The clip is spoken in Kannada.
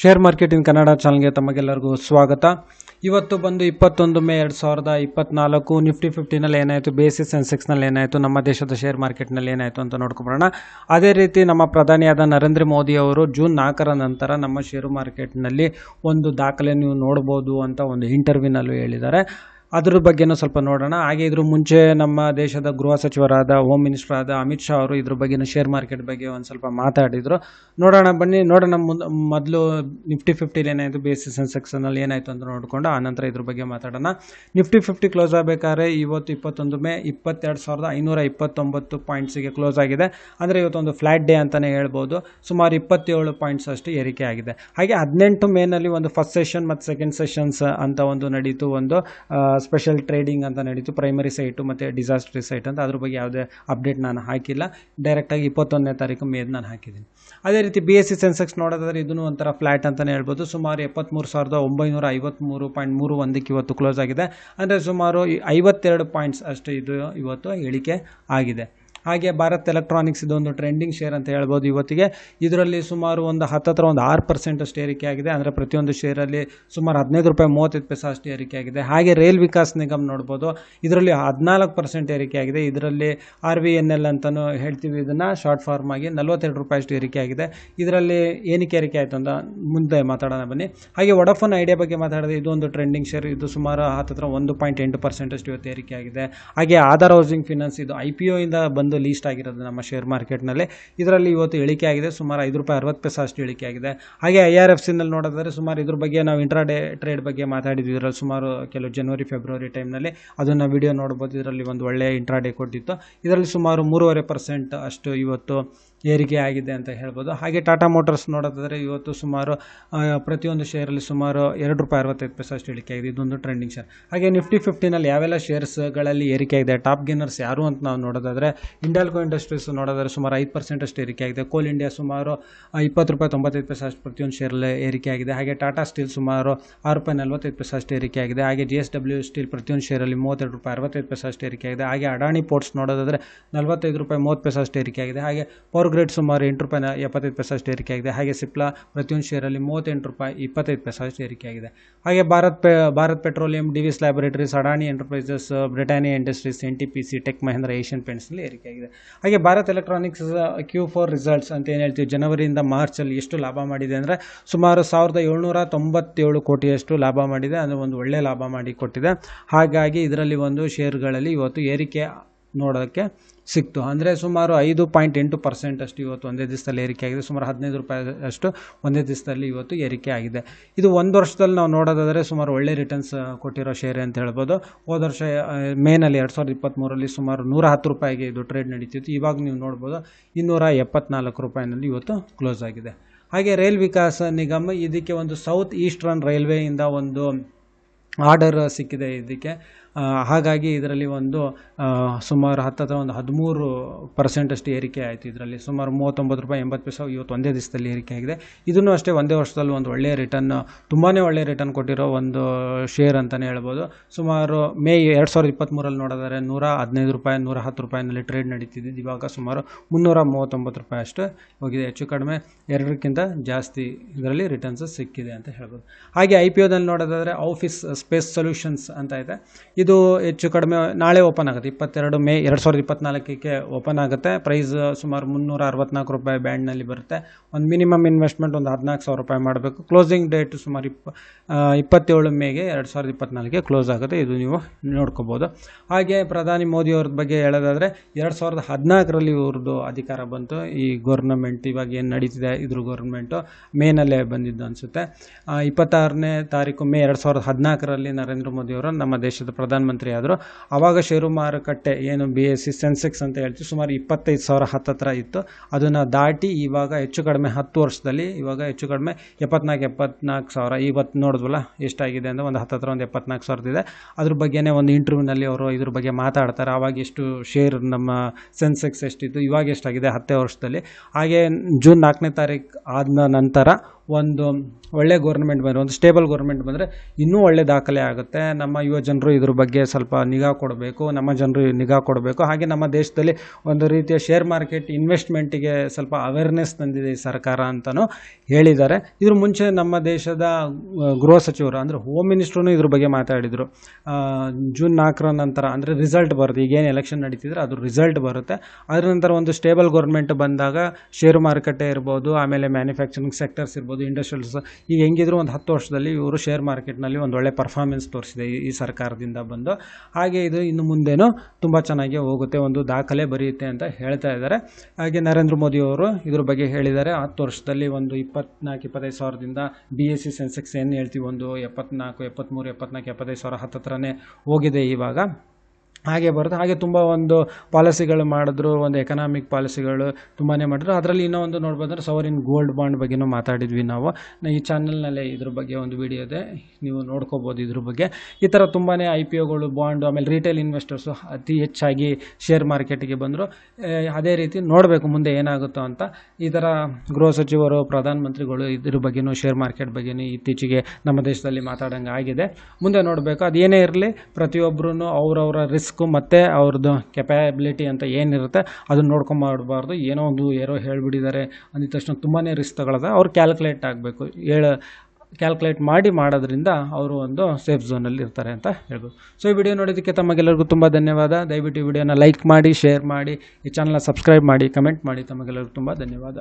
ಶೇರ್ ಮಾರ್ಕೆಟಿನ ಕನ್ನಡ ಚಾನಲ್ಗೆ ತಮಗೆಲ್ಲರಿಗೂ ಸ್ವಾಗತ. ಇವತ್ತು ಬಂದು ಇಪ್ಪತ್ತೊಂದು ಮೇ ಎರಡು ಸಾವಿರದ ಇಪ್ಪತ್ನಾಲ್ಕು ನಿಫ್ಟಿ ಫಿಫ್ಟಿನಲ್ಲಿ ಏನಾಯಿತು ಬೇಸಿಸ್ ಸೆನ್ಸೆಕ್ಸ್ನಲ್ಲಿ ಏನಾಯಿತು, ನಮ್ಮ ದೇಶದ ಶೇರ್ ಮಾರ್ಕೆಟ್ನಲ್ಲಿ ಏನಾಯಿತು ಅಂತ ನೋಡ್ಕೊಬರೋಣ. ಅದೇ ರೀತಿ ನಮ್ಮ ಪ್ರಧಾನಿಯಾದ ನರೇಂದ್ರ ಮೋದಿ ಅವರು ಜೂನ್ ನಾಲ್ಕರ ನಂತರ ನಮ್ಮ ಶೇರು ಮಾರ್ಕೆಟ್ನಲ್ಲಿ ಒಂದು ದಾಖಲೆ ನೀವು ನೋಡ್ಬೋದು ಅಂತ ಒಂದು ಇಂಟರ್ವ್ಯೂನಲ್ಲೂ ಹೇಳಿದ್ದಾರೆ. ಅದ್ರ ಬಗ್ಗೆನೂ ಸ್ವಲ್ಪ ನೋಡೋಣ. ಹಾಗೆ ಇದ್ರ ಮುಂಚೆ ನಮ್ಮ ದೇಶದ ಗೃಹ ಸಚಿವರಾದ ಹೋಮ್ ಮಿನಿಸ್ಟರ್ ಆದ ಅಮಿತ್ ಶಾ ಅವರು ಇದ್ರ ಬಗ್ಗೆ ಶೇರ್ ಮಾರ್ಕೆಟ್ ಬಗ್ಗೆ ಒಂದು ಸ್ವಲ್ಪ ಮಾತಾಡಿದರು. ನೋಡೋಣ ಬನ್ನಿ, ನೋಡೋಣ ಮುಂದೆ, ಮೊದಲು ನಿಫ್ಟಿ ಫಿಫ್ಟಿಲಿ ಏನಾಯಿತು ಬೇಸಿ ಸೆನ್ಸೆಕ್ಸನಲ್ಲಿ ಏನಾಯಿತು ಅಂತ ನೋಡಿಕೊಂಡು ಆನಂತರ ಇದ್ರ ಬಗ್ಗೆ ಮಾತಾಡೋಣ. ನಿಫ್ಟಿ ಫಿಫ್ಟಿ ಕ್ಲೋಸ್ ಆಗಬೇಕಾದ್ರೆ ಇವತ್ತು ಇಪ್ಪತ್ತೊಂದು ಮೇ ಇಪ್ಪತ್ತೆರಡು ಸಾವಿರದ ಐನೂರ ಇಪ್ಪತ್ತೊಂಬತ್ತು ಪಾಯಿಂಟ್ಸಿಗೆ ಕ್ಲೋಸ್ ಆಗಿದೆ. ಅಂದರೆ ಇವತ್ತೊಂದು ಫ್ಲ್ಯಾಟ್ ಡೇ ಅಂತಲೇ ಹೇಳ್ಬೋದು. ಸುಮಾರು ಇಪ್ಪತ್ತೇಳು ಪಾಯಿಂಟ್ಸ್ ಅಷ್ಟು ಏರಿಕೆ ಆಗಿದೆ. ಹಾಗೆ ಹದಿನೆಂಟು ಮೇನಲ್ಲಿ ಒಂದು ಫಸ್ಟ್ ಸೆಷನ್ ಮತ್ತು ಸೆಕೆಂಡ್ ಸೆಷನ್ಸ್ ಅಂತ ಒಂದು ನಡೀತು ಒಂದು ಸ್ಪೆಷಲ್ ಟ್ರೇಡಿಂಗ್ ಅಂತ ನಡೀತು. ಪ್ರೈಮರಿ ಸೈಟು ಮತ್ತು ಡಿಸಾಸ್ಟ್ರಿ ಸೈಟ್ ಅಂತ ಅದ್ರ ಬಗ್ಗೆ ಯಾವುದೇ ಅಪ್ಡೇಟ್ ನಾನು ಹಾಕಿಲ್ಲ. ಡೈರೆಕ್ಟಾಗಿ ಇಪ್ಪತ್ತೊಂದನೇ ತಾರೀಕು ಮೇದ್ ನಾನು ಹಾಕಿದ್ದೀನಿ. ಅದೇ ರೀತಿ ಬಿ ಎಸ್ ಸಿ ಸೆನ್ಸೆಕ್ಸ್ ನೋಡೋದಾದ್ರೆ ಇದನ್ನು ಒಂಥರ ಫ್ಲ್ಯಾಟ್ ಅಂತಲೇ ಹೇಳ್ಬೋದು. ಸುಮಾರು ಎಪ್ಪತ್ತ್ಮೂರು ಸಾವಿರದ ಒಂಬೈನೂರ ಐವತ್ತ್ಮೂರು ಪಾಯಿಂಟ್ ಮೂರು ಒಂದಕ್ಕೆ ಇವತ್ತು ಕ್ಲೋಸ್ ಆಗಿದೆ. ಅಂದರೆ ಸುಮಾರು ಐವತ್ತೆರಡು ಪಾಯಿಂಟ್ಸ್ ಅಷ್ಟು ಇದು ಇವತ್ತು ಇಳಿಕೆ ಆಗಿದೆ. ಹಾಗೆ ಭಾರತ್ ಎಲೆಕ್ಟ್ರಾನಿಕ್ಸ್ ಇದೊಂದು ಟ್ರೆಂಡಿಂಗ್ ಶೇರ್ ಅಂತ ಹೇಳ್ಬೋದು ಇವತ್ತಿಗೆ. ಇದರಲ್ಲಿ ಸುಮಾರು ಒಂದು ಹತ್ತತ್ರ ಒಂದು ಆರು ಪರ್ಸೆಂಟ್ ಅಷ್ಟು ಏರಿಕೆ ಆಗಿದೆ. ಅಂದರೆ ಪ್ರತಿಯೊಂದು ಶೇರಲ್ಲಿ ಸುಮಾರು ಹದಿನೈದು ರೂಪಾಯಿ, ಮೂವತ್ತೈದು ಪೈಸೆ ಅಷ್ಟು ಏರಿಕೆ ಆಗಿದೆ. ಹಾಗೆ ರೈಲ್ ವಿಕಾಸ್ ನಿಗಮ್ ನೋಡ್ಬೋದು. ಇದರಲ್ಲಿ ಹದಿನಾಲ್ಕು ಪರ್ಸೆಂಟ್ ಏರಿಕೆ ಆಗಿದೆ. ಇದರಲ್ಲಿ ಆರ್ ವಿ ಎನ್ ಎಲ್ ಅಂತಲೂ ಹೇಳ್ತೀವಿ. ಇದನ್ನು ಶಾರ್ಟ್ ಫಾರ್ಮ್ ಆಗಿ ನಲ್ವತ್ತೆರಡು ರೂಪಾಯಿ ಅಷ್ಟು ಏರಿಕೆ ಆಗಿದೆ. ಇದರಲ್ಲಿ ಏನಕ್ಕೆ ಏರಿಕೆ ಆಯಿತು ಅಂತ ಮುಂದೆ ಮಾತಾಡೋಣ ಬನ್ನಿ. ಹಾಗೆ ವಡಫೋನ್ ಐಡಿಯಾ ಬಗ್ಗೆ ಮಾತಾಡಿದ್ರೆ ಇದು ಒಂದು ಟ್ರೆಂಡಿಂಗ್ ಶೇರ್ ಇದು ಸುಮಾರು ಹತ್ತತ್ರ ಒಂದು ಪಾಯಿಂಟ್ ಎಂಟು ಪರ್ಸೆಂಟ್ ಅಷ್ಟು ಇವತ್ತು ಏರಿಕೆ ಆಗಿದೆ. ಹಾಗೆ ಆಧಾರ್ ಹೌಸಿಂಗ್ ಫಿನಾನ್ಸ್ ಇದು ಐ ಪಿ ಇಂದ ಬಂದು ಲೀಸ್ಟ್ ಆಗಿರೋದು ನಮ್ಮ ಶೇರ್ ಮಾರ್ಕೆಟ್ನಲ್ಲಿ ಇದರಲ್ಲಿ ಇವತ್ತು ಇಳಿಕೆ ಆಗಿದೆ, ಸುಮಾರು ಐದು ರೂಪಾಯಿ ಅರವತ್ತು ಪೈಸೆ ಅಷ್ಟು ಇಳಿಕೆ ಆಗಿದೆ. ಹಾಗೆ ಐ ಆರ್ ಎಫ್ ಸಿನಲ್ಲಿ ನೋಡೋದಾದರೆ ಸುಮಾರು ಇದ್ರ ಬಗ್ಗೆ ನಾವು ಇಂಟ್ರಾಡೇ ಟ್ರೇಡ್ ಬಗ್ಗೆ ಮಾತಾಡಿದ್ವಿ. ಇದರಲ್ಲಿ ಸುಮಾರು ಕೆಲವು ಜನವರಿ ಫೆಬ್ರವರಿ ಟೈಮ್ನಲ್ಲಿ ಅದನ್ನು ವಿಡಿಯೋ ನೋಡ್ಬೋದು. ಇದರಲ್ಲಿ ಒಂದು ಒಳ್ಳೆಯ ಇಂಟ್ರಾಡೇ ಕೊಟ್ಟಿತ್ತು. ಇದರಲ್ಲಿ ಸುಮಾರು ಮೂರುವರೆ ಪರ್ಸೆಂಟ್ ಅಷ್ಟು ಇವತ್ತು ಏರಿಕೆ ಆಗಿದೆ ಅಂತ ಹೇಳ್ಬೋದು. ಹಾಗೆ ಟಾಟಾ ಮೋಟರ್ಸ್ ನೋಡೋದಾದರೆ ಇವತ್ತು ಸುಮಾರು ಪ್ರತಿಯೊಂದು ಶೇರಲ್ಲಿ ಸುಮಾರು ಎರಡು ರೂಪಾಯಿ ಅರವತ್ತೈದು ಪೈಸೆ ಅಷ್ಟು ಇಳಿಕೆ ಆಗಿದೆ. ಇದೊಂದು ಟ್ರೆಂಡಿಂಗ್ ಶೇರ್ ಹಾಗೆ ನಿಫ್ಟಿ ಫಿಫ್ಟಿನಲ್ಲಿ ಯಾವೆಲ್ಲ ಶೇರ್ಸ್ಗಳಲ್ಲಿ ಏರಿಕೆ ಆಗಿದೆ? ಟಾಪ್ ಗೇನರ್ಸ್ ಯಾರು ಅಂತ ನಾವು ನೋಡೋದಾದರೆ ಇಂಡಾಲ್ಕೋ ಇಂಡಸ್ಟ್ರೀಸ್ ನೋಡೋದಾದ್ರೆ ಸುಮಾರು ಐದು ಪರ್ಸೆಂಟ್ ಅಷ್ಟು ಏರಿಕೆ ಆಗಿದೆ. ಕೋಲ್ ಇಂಡಿಯಾ ಸುಮಾರು ಇಪ್ಪತ್ತು ರೂಪಾಯಿ, ತೊಂಬತ್ತೈದು ಪೈಸೆ ಅಷ್ಟು ಪ್ರತಿಯೊಂದು ಶೇರಲ್ಲಿ ಏರಿಕೆ ಆಗಿದೆ. ಹಾಗೆ ಟಾಟಾ ಸ್ಟೀಲ್ ಸುಮಾರು ಆರು ರೂಪಾಯಿ, ನಲ್ವತ್ತೈದು ಪೈಸೆ ಅಷ್ಟು ಏರಿಕೆ ಆಗಿದೆ. ಹಾಗೆ ಜಿ ಎಸ್ ಡಬ್ಲ್ಯೂ ಸ್ಟೀಲ್ ಪ್ರತಿಯೊಂದು ಶೇರಲ್ಲಿ ಮೂವತ್ತೆರಡು ರೂಪಾಯಿ, ಅರವತ್ತೈದು ಪೈಸೆ ಅಷ್ಟು ಏರಿಕೆ ಆಗಿದೆ. ಹಾಗೆ ಅಡಾಣಿ ಪೋರ್ಟ್ಸ್ ನೋಡೋದಾದರೆ ನಲವತ್ತೈದು ರೂಪಾಯಿ, ಮೂವತ್ತು ಪೈಸೆ ಅಷ್ಟು ಏರಿಕೆ ಆಗಿದೆ. ಹಾಗೆ ಪವರ್ ಗ್ರೇಡ್ ಸುಮಾರು ಎಂಟು ರೂಪಾಯಿ ಎಪ್ಪತ್ತೈದು ಪೈಸೆ ಅಷ್ಟು ಏರಿಕೆ ಆಗಿದೆ ಹಾಗೆ ಸಿಪ್ಲಾ ಪ್ರತಿಯೊಂದು ಶೇರಲ್ಲಿ ಮೂವತ್ತೆಂಟು ರೂಪಾಯಿ, ಇಪ್ಪತ್ತೈದು ಪೈಸೆ ಅಷ್ಟು ಏರಿಕೆ ಆಗಿದೆ ಹಾಗೆ Bharat pay, Bharat Petroleum Divi's Laboratories, Adani Enterprises, Britannia Industries, N T P C, Tech Mahindra Asian ಪೇಂಟ್ಸ್ನಲ್ಲಿ ಏರಿಕೆಯಾಗಿದೆ. ಹಾಗೆ Bharat Electronics Q four results ಅಂತ ಏನು ಹೇಳ್ತೀವಿ, ಜನವರಿಯಿಂದ ಮಾರ್ಚಲ್ಲಿ ಎಷ್ಟು ಲಾಭ ಮಾಡಿದೆ ಅಂದರೆ ಸುಮಾರು ಸಾವಿರದ ಏಳ್ನೂರ ತೊಂಬತ್ತೇಳು ಕೋಟಿಯಷ್ಟು ಲಾಭ ಮಾಡಿದೆ, ಅಂದರೆ ಒಂದು ಒಳ್ಳೆಯ ಲಾಭ ಮಾಡಿ ಕೊಟ್ಟಿದೆ. ಹಾಗಾಗಿ ಇದರಲ್ಲಿ ಒಂದು ಶೇರ್ಗಳಲ್ಲಿ ಇವತ್ತು ಏರಿಕೆ ನೋಡೋಕ್ಕೆ ಸಿಕ್ತು. ಅಂದರೆ ಸುಮಾರು ಐದು ಪಾಯಿಂಟ್ ಎಂಟು ಪರ್ಸೆಂಟ್ ಅಷ್ಟು ಇವತ್ತು ಒಂದೇ ದಿವಸದಲ್ಲಿ ಏರಿಕೆ ಆಗಿದೆ. ಸುಮಾರು ಹದಿನೈದು ರೂಪಾಯಿ ಅಷ್ಟು ಒಂದೇ ದಿವಸದಲ್ಲಿ ಇವತ್ತು ಏರಿಕೆ ಆಗಿದೆ. ಇದು ಒಂದು ವರ್ಷದಲ್ಲಿ ನಾವು ನೋಡೋದಾದರೆ ಸುಮಾರು ಒಳ್ಳೆ ರಿಟರ್ನ್ಸ್ ಕೊಟ್ಟಿರೋ ಶೇರ್ ಅಂತ ಹೇಳ್ಬೋದು. ಹೋದ ವರ್ಷ ಮೇನಲ್ಲಿ ಎರಡು ಸಾವಿರದ ಇಪ್ಪತ್ತ್ಮೂರಲ್ಲಿ ಸುಮಾರು ನೂರ ಹತ್ತು ರೂಪಾಯಿಗೆ ಇದು ಟ್ರೇಡ್ ನಡೀತಿತ್ತು. ಇವಾಗ ನೀವು ನೋಡ್ಬೋದು ಇನ್ನೂರ ಎಪ್ಪತ್ನಾಲ್ಕು ರೂಪಾಯಿನಲ್ಲಿ ಇವತ್ತು ಕ್ಲೋಸ್ ಆಗಿದೆ. ಹಾಗೆ ರೈಲ್ ವಿಕಾಸ ನಿಗಮ ಇದಕ್ಕೆ ಒಂದು ಸೌತ್ ಈಸ್ಟರ್ನ್ ರೈಲ್ವೆಯಿಂದ ಒಂದು ಆರ್ಡರ್ ಸಿಕ್ಕಿದೆ ಇದಕ್ಕೆ. ಹಾಗಾಗಿ ಇದರಲ್ಲಿ ಒಂದು ಸುಮಾರು ಹತ್ತತ್ರ ಒಂದು ಹದಿಮೂರು ಪರ್ಸೆಂಟಷ್ಟು ಏರಿಕೆ ಆಯಿತು ಇದರಲ್ಲಿ. ಸುಮಾರು ಮೂವತ್ತೊಂಬತ್ತು ರೂಪಾಯಿ ಎಂಬತ್ತು ಪೈಸೆ ಇವತ್ತು ಒಂದೇ ದಿವಸದಲ್ಲಿ ಏರಿಕೆ ಆಗಿದೆ. ಇದನ್ನು ಅಷ್ಟೇ ಒಂದೇ ವರ್ಷದಲ್ಲಿ ಒಂದು ಒಳ್ಳೆಯ ರಿಟರ್ನ್ ತುಂಬಾ ಒಳ್ಳೆಯ ರಿಟರ್ನ್ ಕೊಟ್ಟಿರೋ ಒಂದು ಶೇರ್ ಅಂತಲೇ ಹೇಳ್ಬೋದು. ಸುಮಾರು ಮೇ ಎರಡು ಸಾವಿರದ ಇಪ್ಪತ್ತ್ಮೂರಲ್ಲಿ ನೋಡಿದರೆ ನೂರ ಹದಿನೈದು ರೂಪಾಯಿ, ನೂರ ಹತ್ತು ರೂಪಾಯಿನಲ್ಲಿ ಟ್ರೇಡ್ ನಡೀತಿದ್ದು ಇವಾಗ ಸುಮಾರು ಮುನ್ನೂರ ಮೂವತ್ತೊಂಬತ್ತು ರೂಪಾಯಿ ಅಷ್ಟು ಹೋಗಿದೆ. ಹೆಚ್ಚು ಕಡಿಮೆ ಎರಡಕ್ಕಿಂತ ಜಾಸ್ತಿ ಇದರಲ್ಲಿ ರಿಟರ್ನ್ಸ್ ಸಿಕ್ಕಿದೆ ಅಂತ ಹೇಳ್ಬೋದು. ಹಾಗೆ ಐ ಪಿ ಓದಲ್ಲಿ ನೋಡೋದಾದರೆ ಆಫೀಸ್ ಸ್ಪೇಸ್ ಸೊಲ್ಯೂಷನ್ಸ್ ಅಂತ ಇದೆ. ಇದು ಹೆಚ್ಚು ಕಡಿಮೆ ನಾಳೆ ಓಪನ್ ಆಗುತ್ತೆ. ಇಪ್ಪತ್ತೆರಡು ಮೇ ಎರಡು ಸಾವಿರದ ಇಪ್ಪತ್ನಾಲ್ಕಕ್ಕೆ ಓಪನ್ ಆಗುತ್ತೆ. ಪ್ರೈಸ್ ಸುಮಾರು ಮುನ್ನೂರ ಅರವತ್ನಾಲ್ಕು ರೂಪಾಯಿ ಬ್ಯಾಂಡ್ನಲ್ಲಿ ಬರುತ್ತೆ. ಒಂದು ಮಿನಿಮಮ್ ಇನ್ವೆಸ್ಟ್ಮೆಂಟ್ ಒಂದು ಹದಿನಾಲ್ಕು ಸಾವಿರ ರೂಪಾಯಿ ಮಾಡಬೇಕು. ಕ್ಲೋಸಿಂಗ್ ಡೇಟ್ ಸುಮಾರು ಇಪ್ಪ ಇಪ್ಪತ್ತೇಳು ಮೇಗೆ ಎರಡು ಸಾವಿರದ ಇಪ್ಪತ್ನಾಲ್ಕಿಗೆ ಕ್ಲೋಸ್ ಆಗುತ್ತೆ. ಇದು ನೀವು ನೋಡ್ಕೋಬೋದು. ಹಾಗೆ ಪ್ರಧಾನಿ ಮೋದಿ ಅವ್ರದ್ದು ಬಗ್ಗೆ ಹೇಳೋದಾದರೆ, ಎರಡು ಸಾವಿರದ ಹದಿನಾಲ್ಕರಲ್ಲಿ ಇವ್ರದ್ದು ಅಧಿಕಾರ ಬಂತು. ಈ ಗೌರ್ನಮೆಂಟ್ ಇವಾಗ ಏನು ನಡೀತಿದೆ, ಇದ್ರ ಗೌರ್ಮೆಂಟು ಮೇನಲ್ಲೇ ಬಂದಿದ್ದು ಅನಿಸುತ್ತೆ. ಇಪ್ಪತ್ತಾರನೇ ತಾರೀಕು ಮೇ ಎರಡು ಸಾವಿರದ ಹದಿನಾಲ್ಕರಲ್ಲಿ ನರೇಂದ್ರ ಮೋದಿ ಅವರು ನಮ್ಮ ದೇಶದ ಪ್ರಧಾನಮಂತ್ರಿ ಆದರು ಆವಾಗ ಷೇರು ಮಾರುಕಟ್ಟೆ ಏನು ಬಿ ಎಸ್ ಸಿ ಸೆನ್ಸೆಕ್ಸ್ ಅಂತ ಹೇಳ್ತೀವಿ, ಸುಮಾರು ಇಪ್ಪತ್ತೈದು ಸಾವಿರ ಹತ್ತತ್ರ ಇತ್ತು. ಅದನ್ನು ದಾಟಿ ಇವಾಗ ಹೆಚ್ಚು ಕಡಿಮೆ ಹತ್ತು ವರ್ಷದಲ್ಲಿ ಇವಾಗ ಹೆಚ್ಚು ಕಡಿಮೆ ಎಪ್ಪತ್ನಾಲ್ಕು ಎಪ್ಪತ್ನಾಲ್ಕು ಸಾವಿರ. ಇವತ್ತು ನೋಡಿದ್ವಲ್ಲ, ಎಷ್ಟಾಗಿದೆ ಅಂದರೆ ಒಂದು ಹತ್ತತ್ರ ಒಂದು ಎಪ್ಪತ್ನಾಲ್ಕು ಸಾವಿರದಿದೆ ಅದ್ರ ಬಗ್ಗೆನೇ ಒಂದು ಇಂಟರ್ವ್ಯೂನಲ್ಲಿ ಅವರು ಇದ್ರ ಬಗ್ಗೆ ಮಾತಾಡ್ತಾರೆ. ಆವಾಗ ಎಷ್ಟು ಶೇರ್ ನಮ್ಮ ಸೆನ್ಸೆಕ್ಸ್ ಎಷ್ಟಿತ್ತು, ಇವಾಗ ಎಷ್ಟಾಗಿದೆ ಹತ್ತೇ ವರ್ಷದಲ್ಲಿ. ಹಾಗೆ ಜೂನ್ ನಾಲ್ಕನೇ ತಾರೀಕು ಆದ ನಂತರ ಒಂದು ಒಳ್ಳೆ ಗೌರ್ಮೆಂಟ್ ಬಂದರೆ, ಒಂದು ಸ್ಟೇಬಲ್ ಗೌರ್ಮೆಂಟ್ ಬಂದರೆ ಇನ್ನೂ ಒಳ್ಳೆ ದಾಖಲೆ ಆಗುತ್ತೆ. ನಮ್ಮ ಯುವ ಜನರು ಇದ್ರ ಬಗ್ಗೆ ಸ್ವಲ್ಪ ನಿಗಾ ಕೊಡಬೇಕು, ನಮ್ಮ ಜನರು ನಿಗಾ ಕೊಡಬೇಕು. ಹಾಗೆ ನಮ್ಮ ದೇಶದಲ್ಲಿ ಒಂದು ರೀತಿಯ ಶೇರ್ ಮಾರ್ಕೆಟ್ ಇನ್ವೆಸ್ಟ್ಮೆಂಟಿಗೆ ಸ್ವಲ್ಪ ಅವೇರ್ನೆಸ್ ತಂದಿದೆ ಈ ಸರ್ಕಾರ ಅಂತಲೂ ಹೇಳಿದ್ದಾರೆ. ಇದ್ರ ಮುಂಚೆ ನಮ್ಮ ದೇಶದ ಗೃಹ ಸಚಿವರು ಅಂದರೆ ಹೋಮ್ ಮಿನಿಸ್ಟ್ರೂ ಇದ್ರ ಬಗ್ಗೆ ಮಾತಾಡಿದರು. ಜೂನ್ ನಾಲ್ಕರ ನಂತರ ಅಂದರೆ ರಿಸಲ್ಟ್ ಬರುತ್ತೆ. ಈಗೇನು ಎಲೆಕ್ಷನ್ ನಡೀತಿದ್ರೆ ಅದು ರಿಸಲ್ಟ್ ಬರುತ್ತೆ. ಅದರ ನಂತರ ಒಂದು ಸ್ಟೇಬಲ್ ಗೌರ್ಮೆಂಟ್ ಬಂದಾಗ ಶೇರು ಮಾರುಕಟ್ಟೆ ಇರ್ಬೋದು, ಆಮೇಲೆ ಮ್ಯಾನುಫ್ಯಾಕ್ಚರಿಂಗ್ ಸೆಕ್ಟರ್ಸ್ ಇರ್ಬೋದು ಇಂಡಸ್ಟ್ರಿಯಲ್ಸ್ ಈಗ ಹೆಂಗಿದ್ರು ಒಂದು ಹತ್ತು ವರ್ಷದಲ್ಲಿ ಇವರು ಶೇರ್ ಮಾರ್ಕೆಟ್ನಲ್ಲಿ ಒಂದು ಒಳ್ಳೆ ಪರ್ಫಾರ್ಮೆನ್ಸ್ ತೋರಿಸಿದೆ ಈ- ಈ ಸರ್ಕಾರದಿಂದ ಬಂದು. ಹಾಗೆ ಇದು ಇನ್ನು ಮುಂದೆನೂ ತುಂಬ ಚೆನ್ನಾಗಿ ಹೋಗುತ್ತೆ, ಒಂದು ದಾಖಲೆ ಬರೆಯುತ್ತೆ ಅಂತ ಹೇಳ್ತಾ ಇದ್ದಾರೆ. ಹಾಗೆ ನರೇಂದ್ರ ಮೋದಿ ಅವರು ಇದ್ರ ಬಗ್ಗೆ ಹೇಳಿದ್ದಾರೆ. ಹತ್ತು ವರ್ಷದಲ್ಲಿ ಒಂದು ಇಪ್ಪತ್ನಾಲ್ಕು, ಇಪ್ಪತ್ತೈದು ಸಾವಿರದಿಂದ ಬಿ ಎಸ್ ಸಿ ಸೆನ್ಸೆಕ್ಸ್ ಏನು ಹೇಳ್ತೀವಿ, ಒಂದು ಎಪ್ಪತ್ನಾಲ್ಕು ಎಪ್ಪತ್ತ್ಮೂರು ಎಪ್ಪತ್ನಾಲ್ಕು, ಎಪ್ಪತ್ತೈದು ಸಾವಿರ ಹತ್ತತ್ರನೇ ಹೋಗಿದೆ ಇವಾಗ. ಹಾಗೆ ಬರುತ್ತೆ. ಹಾಗೆ ತುಂಬ ಒಂದು ಪಾಲಿಸಿಗಳು ಮಾಡಿದ್ರು, ಒಂದು ಎಕನಾಮಿಕ್ ಪಾಲಿಸಿಗಳು ತುಂಬಾ ಮಾಡಿದ್ರು. ಅದರಲ್ಲಿ ಇನ್ನೂ ಒಂದು ನೋಡ್ಬೋದಂದ್ರೆ ಸವರಿನ್ ಗೋಲ್ಡ್ ಬಾಂಡ್ ಬಗ್ಗೆನೂ ಮಾತಾಡಿದ್ವಿ ನಾವು. ಈ ಚಾನಲ್ನಲ್ಲೇ ಇದ್ರ ಬಗ್ಗೆ ಒಂದು ವಿಡಿಯೋ ಇದೆ. ನೀವು ನೋಡ್ಕೋಬೋದು ಇದ್ರ ಬಗ್ಗೆ. ಈ ಥರ ತುಂಬಾ ಐ ಪಿ ಒಗಳು ಬಾಂಡು, ಆಮೇಲೆ ರಿಟೇಲ್ ಇನ್ವೆಸ್ಟರ್ಸು ಅತಿ ಹೆಚ್ಚಾಗಿ ಶೇರ್ ಮಾರ್ಕೆಟಿಗೆ ಬಂದರು. ಅದೇ ರೀತಿ ನೋಡಬೇಕು ಮುಂದೆ ಏನಾಗುತ್ತೋ ಅಂತ. ಈ ಥರ ಗೃಹ ಸಚಿವರು ಪ್ರಧಾನಮಂತ್ರಿಗಳು ಇದ್ರ ಬಗ್ಗೆನೂ ಶೇರ್ ಮಾರ್ಕೆಟ್ ಬಗ್ಗೆನೂ ಇತ್ತೀಚೆಗೆ ನಮ್ಮ ದೇಶದಲ್ಲಿ ಮಾತಾಡೋಂಗೆ ಆಗಿದೆ ಮುಂದೆ ನೋಡಬೇಕು. ಅದೇನೇ ಇರಲಿ ಪ್ರತಿಯೊಬ್ಬರೂ ಅವರವರ ರಿಸ್ಕು ಮತ್ತು ಅವ್ರದ್ದು ಕೆಪ್ಯಾಬಿಲಿಟಿ ಅಂತ ಏನಿರುತ್ತೆ, ಅದನ್ನ ನೋಡ್ಕೊಂಬಾರ್ಬಾರ್ದು. ಏನೋ ಒಂದು ಯಾರೋ ಹೇಳಿಬಿಟ್ಟಿದ್ದಾರೆ, ಅಂದಿದ ತಕ್ಷಣ ತುಂಬಾ ರಿಸ್ಕ್ ತಗೊಳ್ಳೋದು. ಅವ್ರು ಕ್ಯಾಲ್ಕುಲೇಟ್ ಆಗಬೇಕು. ಹೇಳ ಕ್ಯಾಲ್ಕುಲೇಟ್ ಮಾಡಿ ಮಾಡೋದ್ರಿಂದ ಅವರು ಒಂದು ಸೇಫ್ ಝೋನಲ್ಲಿ ಇರ್ತಾರೆ ಅಂತ ಹೇಳ್ಬೋದು. ಸೊ ಈ ವಿಡಿಯೋ ನೋಡೋದಕ್ಕೆ ತಮಗೆಲ್ಲರಿಗೂ ತುಂಬ ಧನ್ಯವಾದ. ದಯವಿಟ್ಟು ಈ ವಿಡಿಯೋನ ಲೈಕ್ ಮಾಡಿ ಶೇರ್ ಮಾಡಿ, ಈ ಚಾನಲ್ನ ಸಬ್ಸ್ಕ್ರೈಬ್ ಮಾಡಿ ಕಮೆಂಟ್ ಮಾಡಿ. ತಮಗೆಲ್ಲರಿಗೂ ತುಂಬ ಧನ್ಯವಾದ.